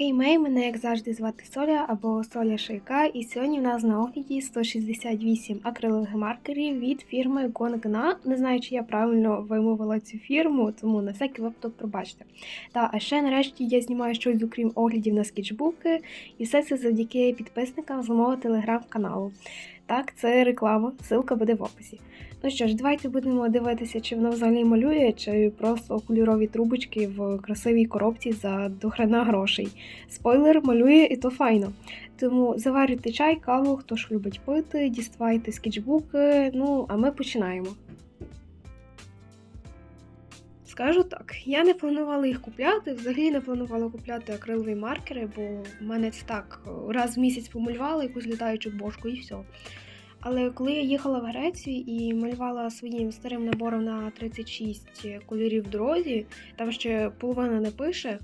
Хей Мей, мене як завжди звати Соля або Соля Шейка, і сьогодні в нас на огляді 168 акрилових маркерів від фірми Конгна. Не знаю, чи я правильно вимовила цю фірму, тому на всякий випадок пробачте. Та а ще нарешті я знімаю щось, окрім оглядів на скетчбуки, і все це завдяки підписникам з мого телеграм-каналу. Так, це реклама, ссылка буде в описі. Ну що ж, давайте будемо дивитися, чи воно взагалі малює, чи просто кольорові трубочки в красивій коробці за дохрена грошей. Спойлер малює і то файно. Тому заварюйте чай, каву, хто ж любить пити, діставайте скетчбуки, ну а ми починаємо. Скажу так, я не планувала їх купляти, взагалі не планувала купляти акрилові маркери, бо в мене це так раз в місяць помалювала якусь літаючу бошку і все. Але коли я їхала в Грецію і малювала своїм старим набором на 36 кольорів в дорозі, там ще половина не пише,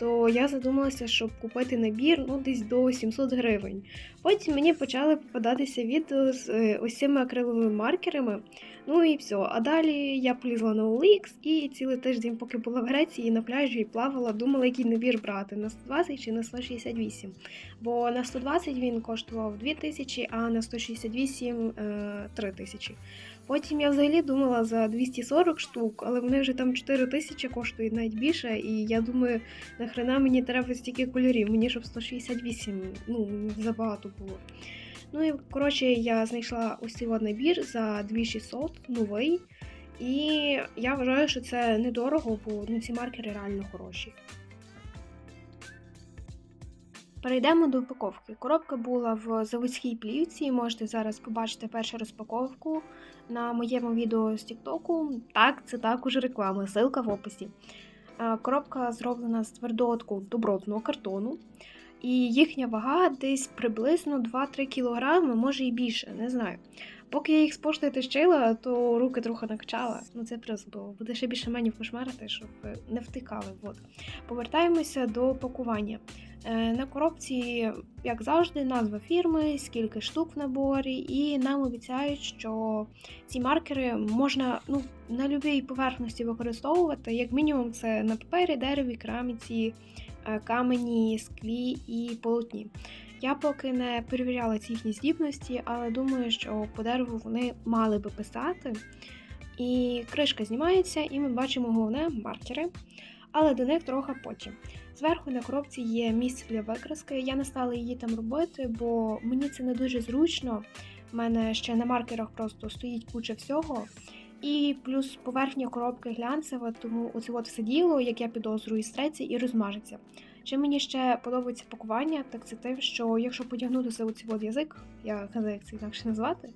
то я задумалася, щоб купити набір ну, десь до 700 гривень. Потім мені почали попадатися відео з е, ось цими акриловими маркерами. Ну і все. А далі я полізла на OLX і цілий тиждень, поки була в Греції, на пляжі і плавала, думала, який набір брати на 120 чи на 168. Бо на 120 він коштував 2000, а на 168 – 3000. Потім я взагалі думала за 240 штук, але вони вже там 4 тисячі коштують навіть більше. І я думаю, нахрена мені треба стільки кольорів, мені щоб 168 ну, забагато було. Ну і коротше, я знайшла ось цей набір за 2600 новий. І я вважаю, що це недорого, бо ну, ці маркери реально хороші. Перейдемо до упаковки. Коробка була в заводській плівці. Можете зараз побачити першу розпаковку на моєму відео з Тіктоку. Так, це також реклама, ссылка в описі. Е, Коробка зроблена з твердого добротного картону. І їхня вага десь приблизно 2-3 кг, може і більше, не знаю. Поки я їх з поштою тащила, то руки трохи накачала. Ну це просто буде ще більше мені кошмарити, щоб не втикали воду. Повертаємося до пакування. Е, На коробці, як завжди, назва фірми, скільки штук в наборі, і нам обіцяють, що ці маркери можна ну, на будь-якій поверхності використовувати. Як мінімум, це на папері, дереві, кераміці, е, камені, склі і полотні. Я поки не перевіряла ці їхні здібності, але думаю, що по дереву вони мали би писати. І кришка знімається, і ми бачимо головне маркери, але до них трохи потім. Зверху на коробці є місце для викраски. Я не стала її там робити, бо мені це не дуже зручно. У мене ще на маркерах просто стоїть куча всього. І плюс поверхня коробки глянцева, тому оце от все діло, як я підозрюю, стреться і розмажеться. Чим мені ще подобається пакування, так це те, що якщо потягнутися у цей от язик, я не як це інакше назвати,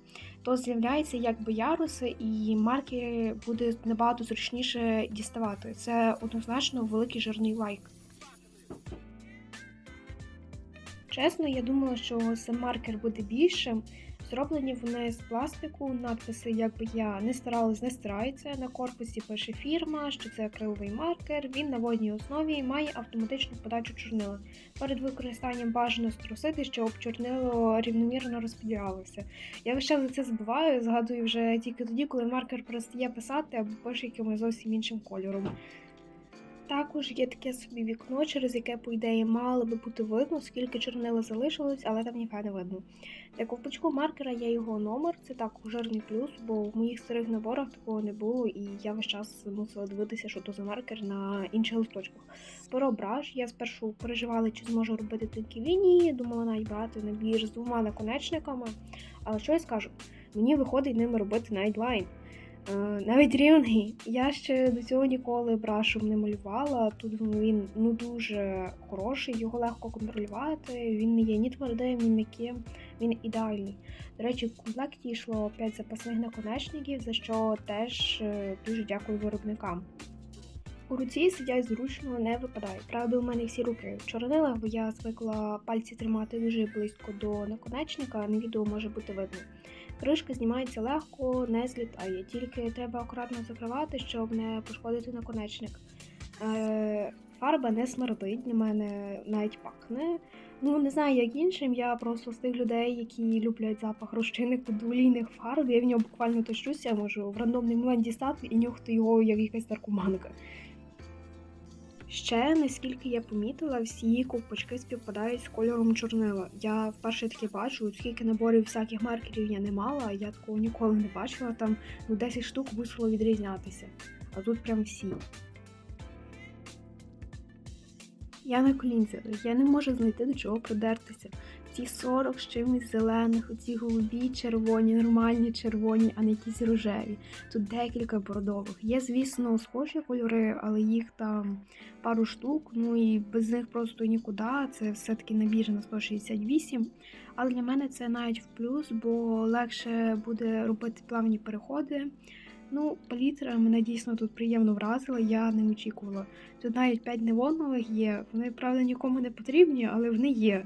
то з'являються якби яруси, і марки буде набагато зручніше діставати. Це однозначно великий жирний лайк. Чесно, я думала, що сам маркер буде більшим. Зроблені вони з пластику, надписи, якби я не старалась, не стираються. На корпусі пише фірма, що це акриловий маркер. Він на водній основі має автоматичну подачу чорнила. Перед використанням бажано струсити, щоб чорнило рівномірно розподілялося. Я час за це забуваю, згадую вже тільки тоді, коли маркер перестає писати або пише якимось зовсім іншим кольором. Також є таке собі вікно, через яке, по ідеї, мало би бути видно, скільки чорнила залишилось, але там ніфіга не видно. Для ковпачку маркера є його номер, це так жирний плюс, бо в моїх старих наборах такого не було, і я весь час мусила дивитися, що то за маркер на інших листочках. Перображ, я спершу переживала, чи зможу робити тільки лінії, думала навіть брати набір з двома наконечниками. Але що я скажу? Мені виходить ними робити навіть лайн. Е, навіть рівний. Я ще до цього ніколи брашем не малювала. Тут він ну дуже хороший, його легко контролювати. Він не є ні твердим, ні м'яким, він ідеальний. До речі, в комплекті йшло 5 запасних наконечників, за що теж е, дуже дякую виробникам. У руці сидять зручно, не випадає. Правда, у мене всі руки в чорнилах, бо я звикла пальці тримати дуже близько до наконечника, на відео може бути видно. Кришка знімається легко, не злітає, тільки треба акуратно закривати, щоб не пошкодити наконечник. Е, Фарба не смердить, для мене навіть пахне. Ну, не знаю, як іншим, я просто з тих людей, які люблять запах розчинних подволійних фарб. Я в нього буквально тощуся, можу в рандомний момент дістати і нюхати його як якась наркоманка. Ще, наскільки я помітила, всі ковпачки співпадають з кольором чорнила. Я вперше таке бачу, скільки наборів всяких маркерів я не мала, я такого ніколи не бачила. Там ну 10 штук мусило відрізнятися. А тут прям всі. Я на колінці, я не можу знайти до чого придертися. Ці 40 з чимось зелених, оці голубі, червоні, нормальні червоні, а не якісь рожеві. Тут декілька бордових. Є, звісно, схожі кольори, але їх там пару штук, ну і без них просто нікуди. Це все-таки набір на 168. Але для мене це навіть в плюс, бо легше буде робити плавні переходи. Ну, палітра мене дійсно тут приємно вразила, я не очікувала. Тут навіть 5 невонових є. Вони, правда, нікому не потрібні, але вони є.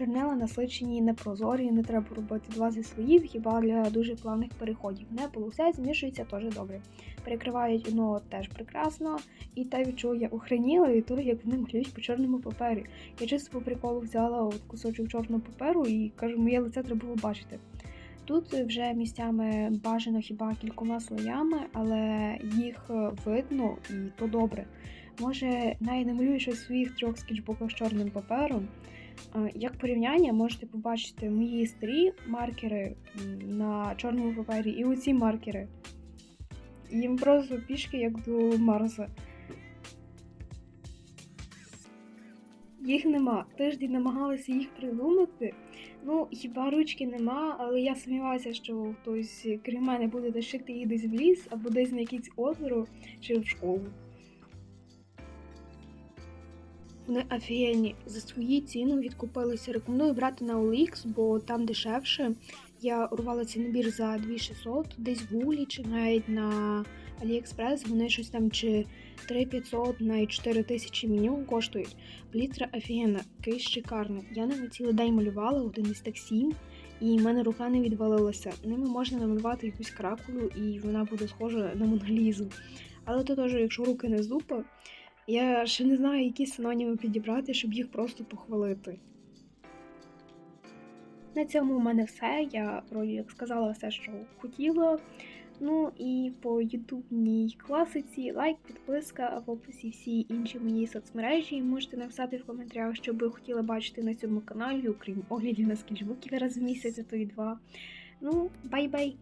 Чорнила насичені непрозорі, не треба робити два зі слоїв, хіба для дуже плавних переходів. Не полусе змішується теж добре. Перекривають воно теж прекрасно, і те, чого я охреніла, від того, як вони малюють по чорному папері. Я чисто по приколу взяла от кусочок чорного паперу і кажу, моє лице треба було бачити. Тут вже місцями бажано хіба кількома слоями, але їх видно і то добре. Може, навіть не малюю щось в своїх трьох скетчбуках з чорним папером. Е, Як порівняння можете побачити мої старі маркери на чорному папері і оці маркери. Їм просто пішки як до Марса. Їх нема. Тиждень намагалася їх придумати. Ну, хіба ручки нема, але я сумніваюся, що хтось крім мене буде дошити її десь в ліс або десь на якесь озеро чи в школу. Вони офігенні. За свої ціну відкупилися. Рекомендую брати на OLX, бо там дешевше. Я урвала цей набір за 2600, десь в Гулі чи навіть на AliExpress. Вони щось там чи 3500 на 4000 меню коштують. Палітра офігенна, кейс шикарний. Я ними цілий день малювала, один із так сім, і в мене рука не відвалилася. Ними можна намалювати якусь кракулу, і вона буде схожа на монголізу. Але то теж, якщо руки не зупа, я ще не знаю, які синоніми підібрати, щоб їх просто похвалити. На цьому у мене все. Я вроді як сказала все, що хотіла. Ну і по ютубній класиці лайк, підписка, а в описі всі інші мої соцмережі. Можете написати в коментарях, що ви хотіли бачити на цьому каналі, окрім оглядів на скетчбуків раз в місяць, а то і два. Ну, бай-бай!